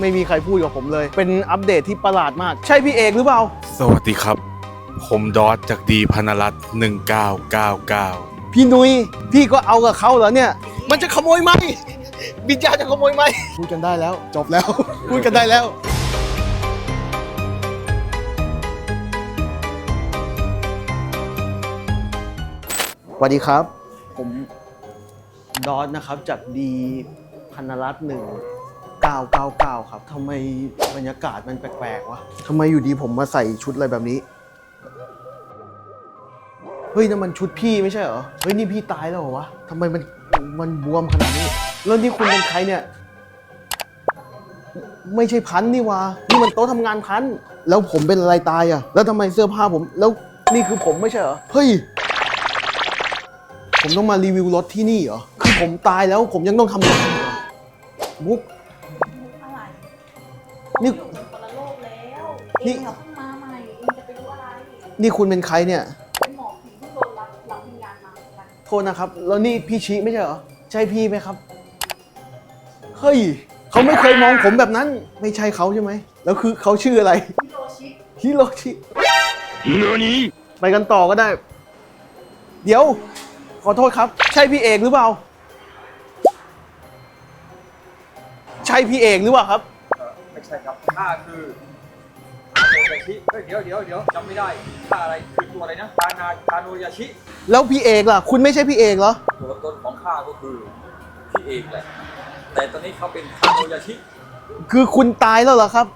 ไม่มีใครพูดกับผมเลย เป็นอัปเดตที่ประหลาดมาก ใช่พี่เอกหรือเปล่า สวัสดีครับ ผมดอสจากดีพนรัตน์1999 พี่นุย้ยพี่ก็เอากับเขาเหรอเนี่ย มันจะขโมยไหมบินจาจะขโมยไหมพูดกันได้แล้ว จบแล้ว พูดกันได้แล้วสวัสดีครับ ผมดอสนะครับจากดีพันรัตน์หนึ่ง 999ครับทำไมบรรยากาศมันแปลกๆวะทำไมอยู่ดีผมมาใส่ชุดอะไรแบบนี้ เฮ้ยนั่นมันชุดพี่ไม่ใช่เหรอ เฮ้ยนี่พี่ตายแล้วเหรอวะทำไมมันมันบวมขนาดนี้ แล้วนี่คุณเป็นใครเนี่ย ไม่ใช่พันธ์นี่วะนี่มันโต๊ะทำงานพันธ์แล้วผมเป็นอะไรตายอะแล้วทำไมเสื้อผ้าผม แล้วนี่คือผมไม่ใช่เหรอ เฮ้ย ผมต้องมารีวิวรถที่นี่เหรอ คือผมตายแล้วผมยังต้องทำงานมุก นี่อยู่คนละโลกแล้วนี่เองอะเพิ่งมาใหม่เองจะไปรู้อะไรนี่คุณเป็นใครเนี่ย เป็นหมอผีที่โดนรับรับวิญญาณมาเหมือนกันโทษนะครับ แล้วนี่พี่ชิไม่ใช่เหรอ ใช่พี่ไหมครับ เฮ้ย เขาไม่เคยมองผมแบบนั้น ไม่ใช่เขาใช่ไหม แล้วคือเขาชื่ออะไร ฮิโรชิฮิโรชิไปกันต่อก็ได้ เดี๋ยว ขอโทษครับ ใช่พี่เอกหรือเปล่า ใช่พี่เอกหรือเปล่าครับเอ่อไม่ ใช่ครับข้าคือคาโนยาชิเฮ้ยเดี๋ยวเดี๋ยวเดี๋ยวจำไม่ได้ข้าอะไรคือตัวอะไรนะคานาคาโนยาชิแล้วพี่เอกล่ะ คุณไม่ใช่พี่เอกเหรอตัวตนของข้าก็คือพี่เอกแหละแต่ตอนนี้เขาเป็นคาโนยาชิคือคุณตายแล้วเหรอครับ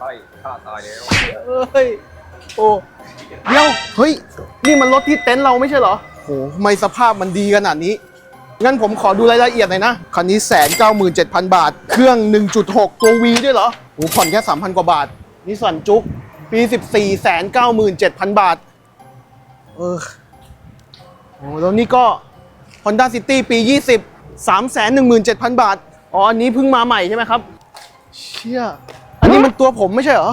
ใช่ข้าตายแล้วเอ้ยโอ้เดี๋ยวเฮ้ยนี่มันรถที่เต็นท์เราไม่ใช่เหรอโหทำไมสภาพมันดีขนาดนี้งั้นผมขอดูรายละเอียดหน่อยนะ คันนี้แสนเก้าหมื่นเจ็ดพันบาท เครื่อง 1.6 ตัว V ด้วยเหรอโหผ่อนแค่ 3,000 กว่าบาทนี่สันจุกปี 14แสนเก้าหมื่นเจ็ดพันบาท เออโอ้แล้วนี่ก็ Honda City ปี 20 3 1 7 0 0 0 บาท อ๋อ อันนี้เพิ่งมาใหม่ใช่ไหมครับ เชี่ย อันนี้มันตัวผมไม่ใช่เหรอ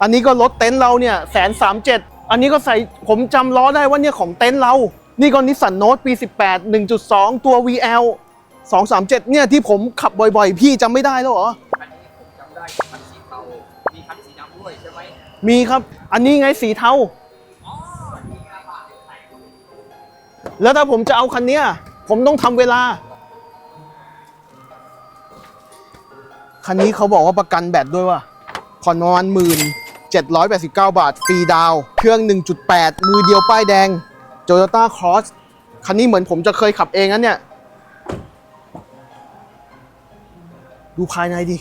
อันนี้ก็รถเต็นท์เราเนี่ยแสนสามเจ็ดอันนี้ก็ใส่ผมจำล้อได้ว่าเนี่ยของเต็นท์เรา นี่ก็นิสสันโนตปี 18 1.2 ตัว VL 237เนี่ยที่ผมขับบ่อยๆ พี่จำไม่ได้แล้วเหรออันนี้ผมจำได้คันสีเทามีคันสีดำด้วยใช่ไหมมีครับ อันนี้ไงสีเทาแล้วถ้าผมจะเอาคันเนี้ย ผมต้องทำเวลา คันนี้เขาบอกว่าประกันแบตด้วยว่ะผ่อนประมาณหมื่นเจ็ดร้อยแปดสิบเก้าบาท ฟรีดาวน์เครื่อง 1.8 มือเดียวป้ายแดง Toyota Cross คันนี้เหมือนผมจะเคยขับเองนั้นเนี่ย ดูภายในดิ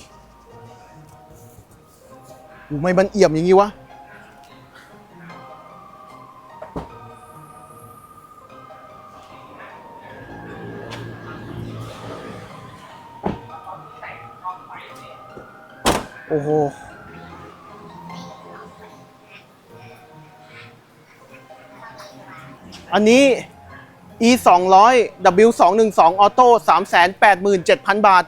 ดูไม่บันเอี่ยมอย่างนี้วะ โอ้โห อันนี้ e 2 0 0 w 2 1 2 auto 3 8 7 0 0 0 บาท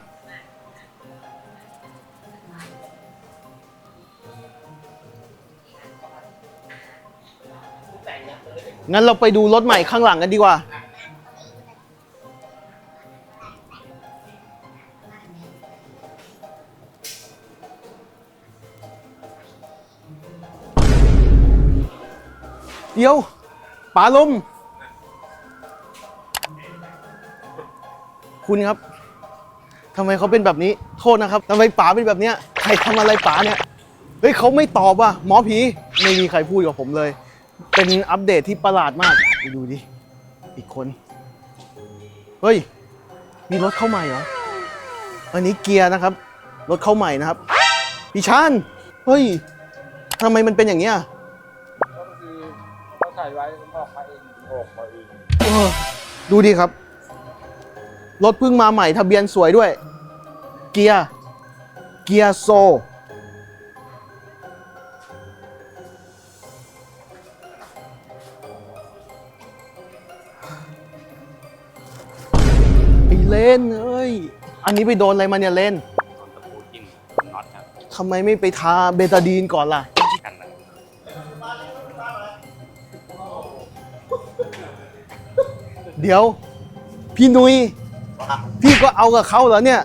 งั้นเราไปดูรถใหม่ข้างหลังกันดีกว่า เดี๋ยวป๋าลม คุณครับทำไมเขาเป็นแบบนี้ โทษนะครับทำไมป๋าเป็นแบบเนี้ย ใครทำอะไรป๋าเนี่ย เฮ้ยเขาไม่ตอบว่ะ หมอผี ไม่มีใครพูดกับผมเลย เป็นอัปเดตที่ประหลาดมากไปดูดิ อีกคน เฮ้ย มีรถเข้าใหม่เหรอ อันนี้เกียร์นะครับ รถเข้าใหม่นะครับ พี่ชานเฮ้ยทำไมมันเป็นอย่างเงี้ยก็คือเขาถ่ายไว้แล้วก็มาเองออกมาเองเออดูดิครับ รถเพิ่งมาใหม่ทะเบียนสวยด้วย เกียร์ เกียร์โซ เลนเอ้ย อันนี้ไปโดนอะไรมาเนี่ยเลนตะปูจิ้มน็อตครับทำไมไม่ไปทาเบตาดีนก่อนล่ะ กันนะเดี๋ยว พี่นุย้ยพี่ก็เอากับเขาเหรอเนี่ย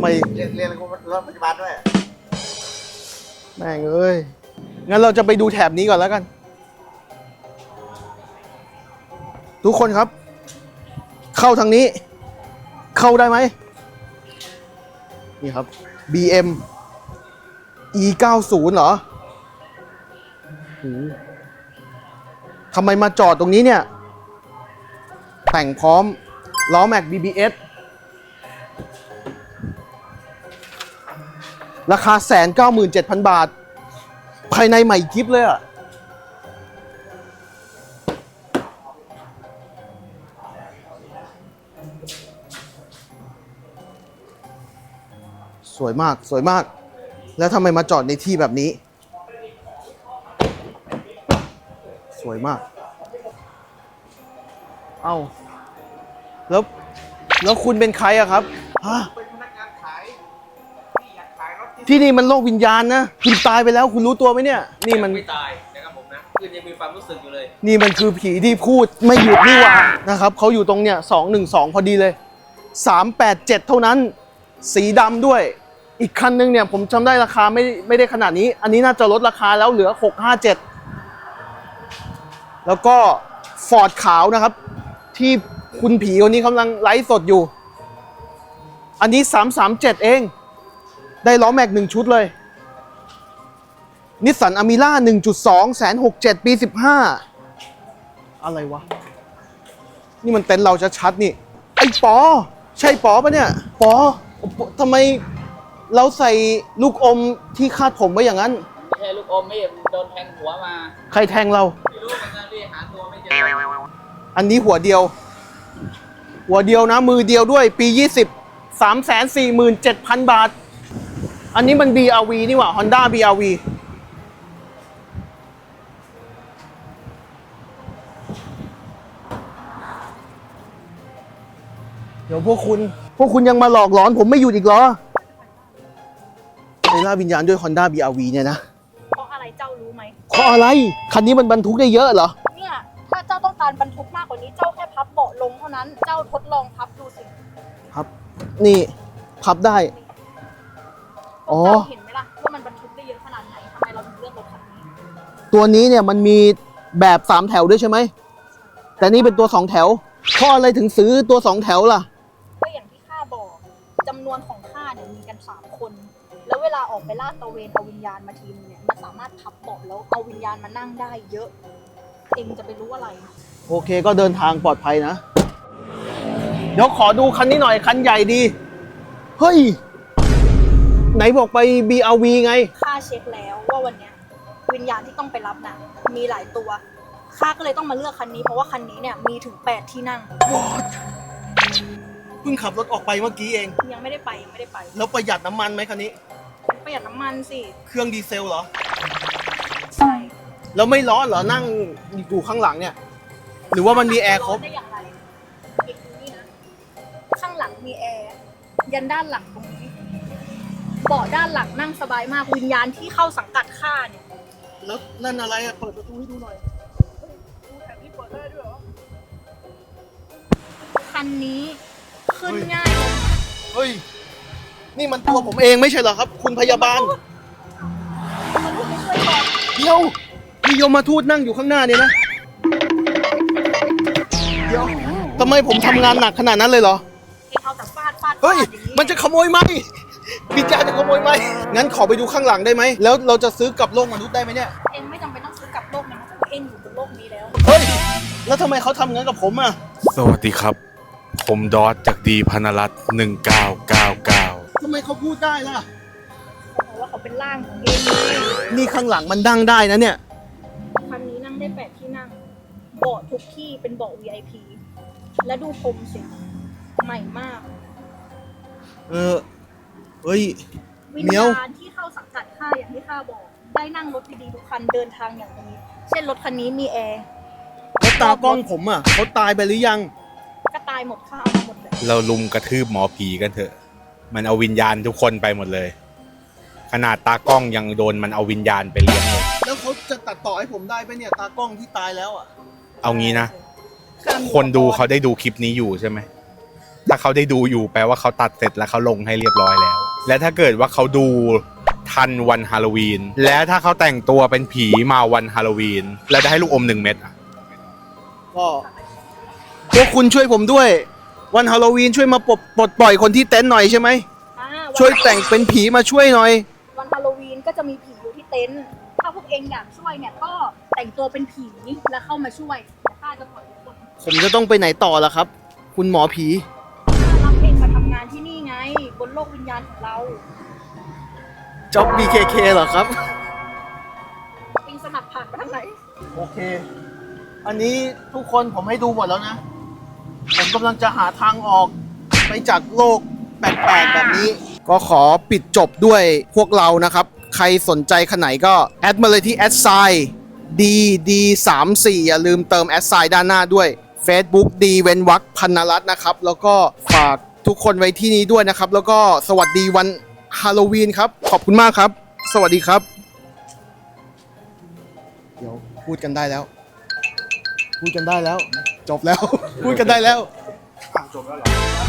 ไมเรียนเรียนรถปัจจุบันด้วยแม่งเอ้ย งั้นเราจะไปดูแถบนี้ก่อนแล้วกัน ทุกคนครับ เข้าทางนี้ เข้าได้ไหมนี่ครับ BM E 9 0 เหรอโหทำไมมาจอดตรงนี้เนี่ย แต่งพร้อมล้อแม็ก BBS ราคาแสนเก้าหมื่นเจ็ดพันบาท ภายในใหม่กิฟเลยอะ สวยมากสวยมาก แล้วทำไมมาจอดในที่แบบนี้ สวยมาก เอ้าแล้วแล้วคุณเป็นใครอะครับฮะเป็นพนักงานขายที่อยากขายรถที่ที่นี่มันโลกวิญญาณนะคุณตายไปแล้วคุณรู้ตัวไหมเนี่ย นี่มัน ไม่ตายนะครับผมนะคือยังมีความรู้สึกอยู่เลยนี่มันคือผีที่พูดไม่หยุดนี่หว่านะครับเขาอยู่ตรงเนี้ยสองหนึ่งสองพอดีเลยสามแปดเจ็ดเท่านั้น สีดำด้วย อีกคันนึงเนี่ยผมจำได้ราคาไม่ไม่ได้ขนาดนี้ อันนี้น่าจะลดราคาแล้วเหลือหกห้าเจ็ดแล้วก็ฟอร์ดขาวนะครับ ที่คุณผีคนนี้กำลังไลฟ์สดอยู่ อันนี้สามสามเจ็ดเอง ได้ล้อแม็กหนึ่งชุดเลยนิสสันอ m มิล่า1.2แสนหกเจ็ดปี 15 อะไรวะ นี่มันเต็นเราจะชัดนี่ ไอ้ปอ ใช่ปอปะเนี่ย ปอทำไม เราใส่ลูกอมที่คาดผมไว้อย่างนั้น ไม่ใช่ลูกอมพี่โดนแทงหัวมา ใครแทงเรา ไม่รู้เหมือนกันพี่หาตัวไม่เจออันนี้หัวเดียว หัวเดียวนะ มือเดียวด้วยปี 20 3 4 7 0 0 0 บาท อันนี้มัน BRV นี่หว่า Honda BRV เดี๋ยวพวกคุณ พวกคุณยังมาหลอกหลอนผมไม่หยุดอีกเหรอ ไปล่าวิญญาณด้วย Honda BRV เนี่ยนะ เพราะอะไรเจ้ารู้ไหม เพราะอะไร คันนี้มันบรรทุกได้เยอะเหรอ เนี่ยถ้าเจ้าต้องการบรรทุกมากกว่านี้ เจ้าแค่พับเบาะลงเท่านั้น เจ้าทดลองพับดูสิครับ นี่ พับได้ อ๋อ เจ้าเห็นไหมล่ะว่ามันบรรทุกได้เยอะขนาดไหนทำไมเราถึงเลือกรถคันนี้ ตัวนี้เนี่ยมันมีแบบสามแถวด้วยใช่ไหม แต่นี่เป็นตัวสองแถว เพราะอะไรถึงซื้อตัวสองแถวล่ะ ก็อย่างที่ข้าบอกจำนวนของข้าเนี่ยมีกันสามคน แล้วเวลาออกไปลาดตระเวนเอาวิญญาณมาทีนึงเนี่ยมันสามารถพับเบาะแล้วเอาวิญญาณมานั่งได้เยอะเองจะไปรู้อะไร โอเคก็เดินทางปลอดภัยนะ เดี๋ยวขอดูคันนี้หน่อยคันใหญ่ดี เฮ้ย ไหนบอกไป BRV ไงข้าเช็คแล้วว่าวันเนี้ยวิญญาณที่ต้องไปรับน่ะมีหลายตัวข้าก็เลยต้องมาเลือกคันนี้ เพราะว่าคันนี้เนี่ยมีถึง 8 ที่นั่ง เพิ่งขับรถออกไปเมื่อกี้เอง ยังไม่ได้ไปยังไม่ได้ไป แล้วประหยัดน้ำมันไหมคันนี้ ประหยัดน้ำมันสิ เครื่องดีเซลเหรอ ใช่แล้วไม่ร้อนเหรอนั่งอยู่ข้างหลังเนี่ย หรือว่ามันมีแอร์ครบ ได้อย่างไรเอกดูนี่นะ ข้างหลังมีแอร์ ยันด้านหลังตรงนี้ เบาะด้านหลังนั่งสบายมาก วิญญาณที่เข้าสังกัดข้าเนี่ยแล้วนั่นอะไรอะเปิดประตูให้ดูหน่อยดูแถบนี้เปิดได้ด้วยเหรอคันนี้ขึ้นง่ายเลย เฮ้ย นี่มันตัวผมเองไม่ใช่เหรอครับ คุณพยาบาลมาลูกไปช่วยก่อนเดี๋ยวมีโยมมาทูตนั่งอยู่ข้างหน้าเนี่ยนะเดี๋ยวทำไมผมทำงานหนักขนาดนั้นเลยเหรอเองเอาแต่ฟาดฟาดเฮ้ยฟาดอย่างนี้มันจะขโมยไหมพี่แจ๊จะขโมยไหมงั้นขอไปดูข้างหลังได้ไหมแล้วเราจะซื้อกลับโลกมนุษย์ได้ไหมเนี่ยเองไม่จำเป็นต้องซื้อกลับโลกนี้นะเพราะเองอยู่บนโลกนี้แล้วเฮ้ยแล้วทำไมเขาทำงั้นกับผมอะสวัสดีครับ ผมดอสจากดีพนรัตน์1999ทำไมเเขาพูดได้ล่ะเพราะว่าเขาเป็นร่างของเองเลยนี่ข้างหลังมันดังได้นะเนี่ย คันนี้นั่งได้แปดที่นั่ง เบาะทุกที่เป็นเบาะ VIP และดูพรมสิใหม่มาก เออ เฮ้ย วิญเหมียว ญาณที่เข้าสังกัดข้าอย่างที่ข้าบอก ได้นั่งรถดีๆทุกคันเดินทางอย่างนี้ เช่นรถคันนี้มีแอร์แล้วตากล้องผมอะเขาตายไปหรือยัง ก็ตายหมดข้าเอามาหมดเลย เราลุมกระทืบหมอผีกันเถอะ มันเอาวิญญาณทุกคนไปหมดเลย ขนาดตากล้องยังโดนมันเอาวิญญาณไปเลี้ยงเลยแล้วเขาจะตัดต่อให้ผมได้ไหมเนี่ยตากล้องที่ตายแล้วอะ เอางี้นะ คนดูเขาได้ดูคลิปนี้อยู่ใช่ไหม ถ้าเขาได้ดูอยู่แปลว่าเขาตัดเสร็จแล้วเขาลงให้เรียบร้อยแล้ว และถ้าเกิดว่าเขาดูทันวันฮาโลวีน และถ้าเขาแต่งตัวเป็นผีมาวันฮาโลวีน แล้วได้ให้ลูกอมหนึ่งเม็ดอะ ก็พวกคุณช่วยผมด้วย วันฮาโลวีนช่วยมาปลดปลดปล่อยคนที่เต็นท์หน่อยใช่ไหมอ่าช่วยแต่งเป็นผีมาช่วยหน่อย วันฮาโลวีนก็จะมีผีอยู่ที่เต็นท์ถ้าพวกเองอยากช่วยเนี่ยก็แต่งตัวเป็นผีแล้วเข้ามาช่วยแต่ข้าจะปล่อยทุกคนผมจะต้องไปไหนต่อล่ะครับ คุณหมอผี ข้ารับเองมาทำงานที่นี่ไง บนโลกวิญญาณของเราจ็อบ BKK เหรอครับ เองสมัครผ่านไปทางไหนโอเค อันนี้ทุกคนผมให้ดูหมดแล้วนะ ผมกำลังจะหาทางออกไปจากโลกแปลกๆแบบนี้ ก็ขอปิดจบด้วยพวกเรานะครับ ใครสนใจขนาดไหนก็ แอดมาเลยที่แอดไซน์ดีดีสามสี่อย่าลืมเติมแอดไซน์ด้านหน้าด้วย Facebook ดีเวนวักพันนรัตน์นะครับ แล้วก็ฝากทุกคนไว้ที่นี้ด้วยนะครับ แล้วก็สวัสดีวันฮาโลวีนครับ ขอบคุณมากครับ สวัสดีครับ เดี๋ยวพูดกันได้แล้ว พูดกันได้แล้ว จบแล้ว พูดกันได้แล้ว